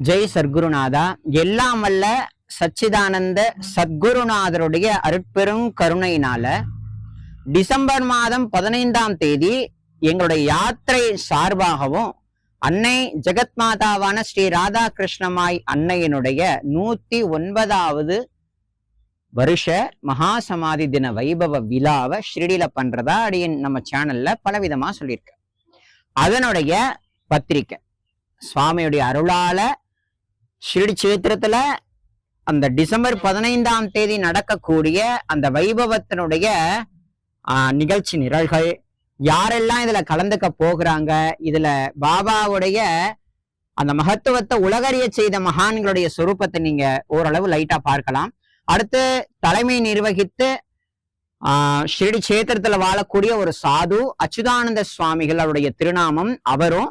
ஜெய் சத்குருநாதா. எல்லாம் வல்ல சச்சிதானந்த சத்குருநாதருடைய அருட்பெரும் கருணையினால டிசம்பர் மாதம் பதினைந்தாம் தேதி எங்களுடைய யாத்திரை சார்பாகவும் அன்னை ஜெகத் மாதாவான ஸ்ரீ ராதாகிருஷ்ணமாய் அன்னையினுடைய நூத்தி ஒன்பதாவது வருஷ மகா சமாதி தின வைபவ விழாவை ஸ்ரீடியில பண்றதா அப்படின்னு நம்ம சேனல்ல பலவிதமா சொல்லியிருக்க. அதனுடைய பத்திரிக்கை சுவாமியுடைய அருளால ஷிரடி சேத்திரத்துல அந்த டிசம்பர் பதினைந்தாம் தேதி நடக்கக்கூடிய அந்த வைபவத்தினுடைய ஆஹ், நிகழ்ச்சி நிரல்கள் யாரெல்லாம் இதுல கலந்துக்க போகிறாங்க இதுல பாபாவுடைய அந்த மகத்துவத்தை உலகறிய செய்த மகான்களுடைய சொரூபத்தை நீங்க ஓரளவு லைட்டா பார்க்கலாம். அடுத்து தலைமை நிர்வகித்து ஆஹ் ஷிரடி சேத்திரத்துல வாழக்கூடிய ஒரு சாது அச்சுதானந்த சுவாமிகள் அவருடைய திருநாமம் அவரும்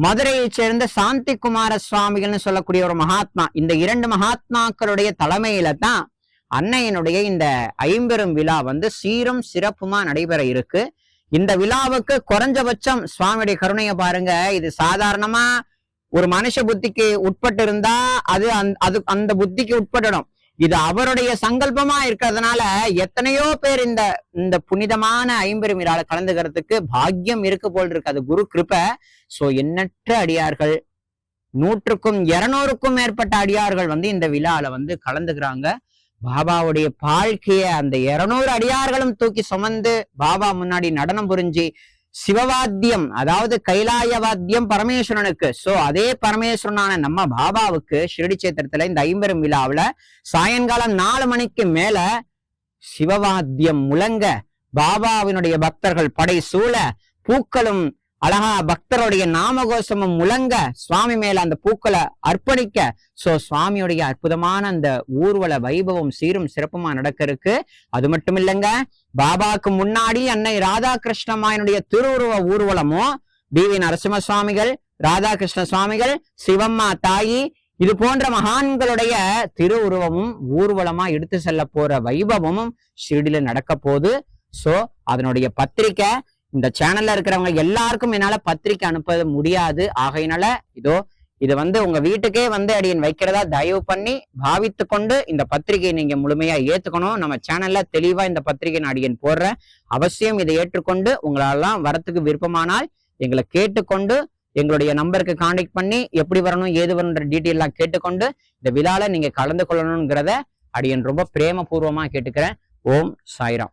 மதுரையைச் சேர்ந்த சாந்தி குமார சுவாமிகள்னு சொல்லக்கூடிய ஒரு மகாத்மா இந்த இரண்டு மகாத்மாக்களுடைய தலைமையில தான் அன்னையனுடைய இந்த ஐம்பெரும் விழா வந்து சீரும் சிறப்புமா நடைபெற இருக்கு. இந்த விழாவுக்கு குறைஞ்சபட்சம் சுவாமியுடைய கருணையை பாருங்க இது சாதாரணமா ஒரு மனுஷ புத்திக்கு உட்பட்டு இருந்தா அது அந்த அது அந்த புத்திக்கு உட்பட்டுடும் இது அவருடைய சங்கல்பமா இருக்கிறதுனால எத்தனையோ பேர் இந்த இந்த புனிதமான ஐம்பெருமிரால கலந்துக்கிறதுக்கு பாக்கியம் இருக்கு போல் இருக்கு. அது குரு கிருப. சோ எண்ணற்ற அடியார்கள் நூற்றுக்கும் இருநூறுக்கும் மேற்பட்ட அடியார்கள் வந்து இந்த விழால வந்து கலந்துக்கிறாங்க. பாபாவுடைய வாழ்க்கைய அந்த இருநூறு அடியார்களும் தூக்கி சுமந்து பாபா முன்னாடி நடனம் புரிஞ்சு சிவவாத்தியம் அதாவது கைலாய வாத்தியம் பரமேஸ்வரனுக்கு. சோ அதே பரமேஸ்வரனான நம்ம பாபாவுக்கு ஷிரடி சேத்திரத்துல இந்த ஐம்பெரும் விழாவுல சாயங்காலம் நாலு மணிக்கு மேல சிவவாத்தியம் முழங்க பாபாவினுடைய பக்தர்கள் படை சூழ பூக்களும் அழகா பக்தருடைய நாமகோஷமும் முழங்க சுவாமி மேல அந்த பூக்களை அர்ப்பணிக்க. சோ சுவாமியுடைய அற்புதமான அந்த ஊர்வல வைபவம் சீரும் சிறப்புமா நடக்க இருக்கு அது மட்டும் இல்லைங்க பாபாக்கு முன்னாடி அன்னை ராதாகிருஷ்ணமாயனுடைய திருவுருவ ஊர்வலமும் பி வி நரசிம்ம சுவாமிகள் ராதாகிருஷ்ண சுவாமிகள் சிவம்மா தாயி இது போன்ற மகான்களுடைய திருவுருவமும் ஊர்வலமா எடுத்து செல்ல போற வைபவமும் ஷிரடியில நடக்க போகுது. சோ அதனுடைய பத்திரிக்கை இந்த சேனல்ல இருக்கிறவங்க எல்லாருக்கும் என்னால பத்திரிக்கை அனுப்ப முடியாது. ஆகையினால இதோ இது வந்து உங்க வீட்டுக்கே வந்து அடியன் வைக்கிறதா தயவு பண்ணி பாவித்து கொண்டு இந்த பத்திரிகையை நீங்க முழுமையா ஏத்துக்கணும். நம்ம சேனல்ல தெளிவா இந்த பத்திரிகை நான் அடியன் போடுறேன். அவசியம் இதை ஏற்றுக்கொண்டு உங்களெல்லாம் வரத்துக்கு விருப்பமானால் எங்களை கேட்டுக்கொண்டு எங்களுடைய நம்பருக்கு காண்டாக்ட் பண்ணி எப்படி வரணும் ஏது வரணுன்ற டீட்டெயிலாம் கேட்டுக்கொண்டு இந்த விழால நீங்க கலந்து கொள்ளணுங்கிறத அடியன் ரொம்ப பிரேமபூர்வமா கேட்டுக்கிறேன். ஓம் சாய்ராம்.